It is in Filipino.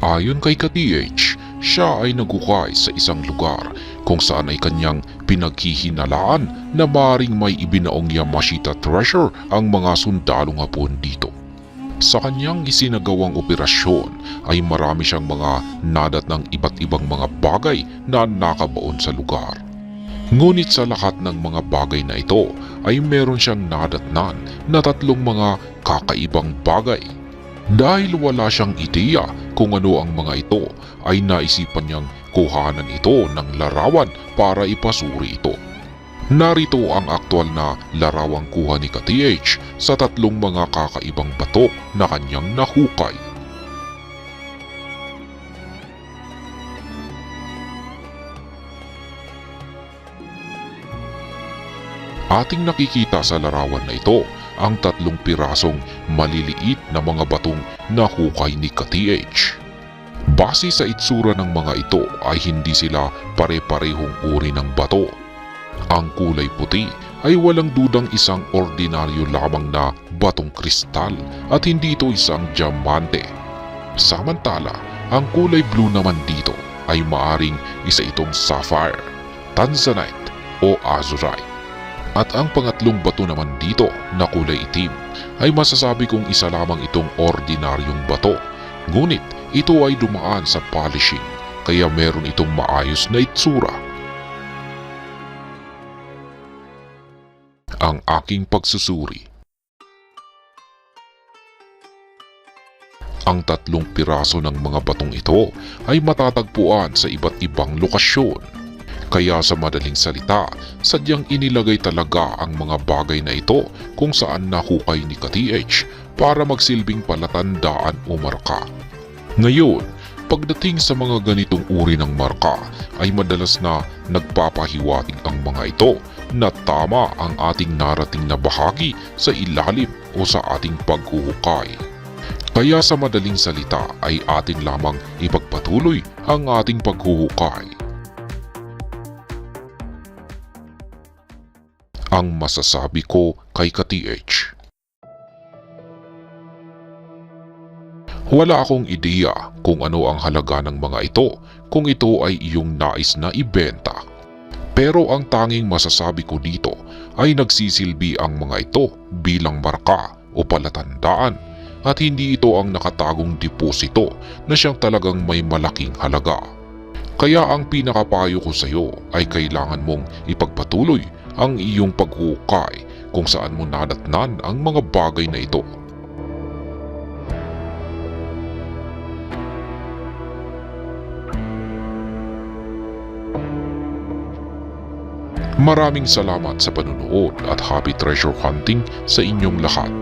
Ayon kay ka-TH, siya ay nagukay sa isang lugar kung saan ay kanyang pinaghihinalaan na maring may ibinaong Yamashita treasure ang mga sundalong hapon dito. Sa kanyang isinagawang operasyon ay marami siyang mga nadat ng iba't ibang mga bagay na nakabaon sa lugar. Ngunit sa lahat ng mga bagay na ito ay meron siyang nadatnan na tatlong mga kakaibang bagay. Dahil wala siyang ideya kung ano ang mga ito ay naisipan niyang kuhanan ito ng larawan para ipasuri ito. Narito ang aktwal na larawang kuha ni ka-TH sa tatlong mga kakaibang bato na kanyang nahukay. Ating nakikita sa larawan na ito ang tatlong pirasong maliliit na mga batong nahukay ni ka-TH. Base sa itsura ng mga ito ay hindi sila pare-parehong uri ng bato. Ang kulay puti ay walang dudang isang ordinaryo lamang na batong kristal at hindi ito isang diamante. Samantala, ang kulay blue naman dito ay maaring isa itong sapphire, tanzanite o azurite. At ang pangatlong bato naman dito na kulay itim ay masasabi kong isa lamang itong ordinaryong bato. Ngunit ito ay dumaan sa polishing kaya meron itong maayos na itsura. Ang aking pagsusuri Ang tatlong piraso ng mga batong ito ay matatagpuan sa iba't ibang lokasyon. Kaya sa madaling salita, sadyang inilagay talaga ang mga bagay na ito kung saan nahukay ni ka-TH para magsilbing palatandaan o marka. Ngayon, pagdating sa mga ganitong uri ng marka ay madalas na nagpapahiwatig ang mga ito na tama ang ating narating na bahagi sa ilalim o sa ating paghuhukay. Kaya sa madaling salita ay atin lamang ipagpatuloy ang ating paghuhukay. Ang masasabi ko kay ka-TH. Wala akong ideya kung ano ang halaga ng mga ito kung ito ay iyong nais na ibenta. Pero ang tanging masasabi ko dito ay nagsisilbi ang mga ito bilang marka o palatandaan at hindi ito ang nakatagong deposito na siyang talagang may malaking halaga. Kaya ang pinakapayo ko sa iyo ay kailangan mong ipagpatuloy ang iyong paghukay kung saan mo nadatnan ang mga bagay na ito. Maraming salamat sa panunood at happy treasure hunting sa inyong lahat.